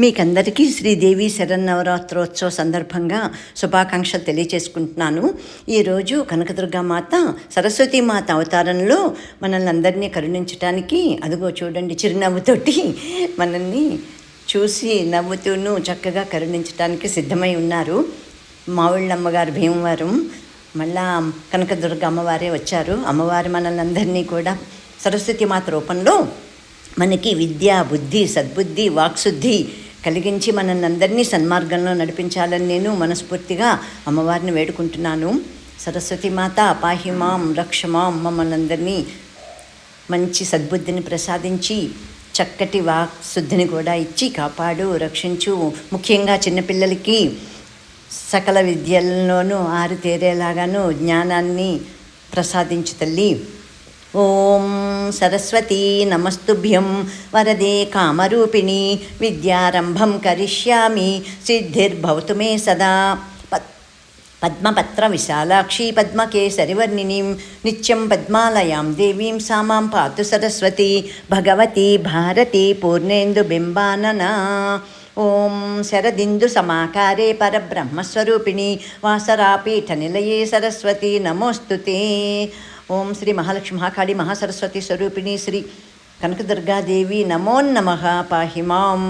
మీకందరికీ శ్రీదేవి శరన్నవరాత్రోత్సవ సందర్భంగా శుభాకాంక్షలు తెలియచేసుకుంటున్నాను ఈరోజు కనకదుర్గామాత సరస్వతీ మాత అవతారంలో మనల్ని అందరినీ కరుణించడానికి అదిగో చూడండి చిరునవ్వుతోటి మనల్ని చూసి నవ్వుతూను చక్కగా కరుణించడానికి సిద్ధమై ఉన్నారు. మావిళ్ళమ్మగారు భీమవరం మళ్ళా కనకదుర్గ అమ్మవారే వచ్చారు. అమ్మవారు మనల్ని అందరినీ కూడా సరస్వతి మాత రూపంలో మనకి విద్య బుద్ధి సద్బుద్ధి వాక్శుద్ధి కలిగించి మనల్ని అందరినీ సన్మార్గంలో నడిపించాలని నేను మనస్ఫూర్తిగా అమ్మవారిని వేడుకుంటున్నాను. సరస్వతి మాత పాహిమాం రక్షమాం మమ్మల్ని అందరినీ మంచి సద్బుద్ధిని ప్రసాదించి చక్కటి వాక్శుద్ధిని కూడా ఇచ్చి కాపాడు రక్షించు. ముఖ్యంగా చిన్నపిల్లలకి సకల విద్యల్లోనూ ఆరితేరేలాగాను జ్ఞానాన్ని ప్రసాదించు తల్లి. ఓం సరస్వతీ నమస్తుభ్యం. వరదే కామరూపిణి విద్యారంభం కరిష్యామి సిద్ధిర్భవతు మే సదా. పద్మపత్ర విశాలాక్షి పద్మకేసరివర్ణినిం నిత్యం పద్మాలయాం దేవీం సామాం పాతు సరస్వతి భగవతి భారతి పూర్ణేందుబింబాననా ఓం శరదిందు సమాకారే పరబ్రహ్మస్వరూపిణి వాసరాపీఠ నిలయే సరస్వతి నమోస్తుతే. ఓం శ్రీ మహాలక్ష్మి మహాకాళి మహాసరస్వతి స్వరూపిణి శ్రీ కనకదుర్గాదేవి నమో నమ. పాహి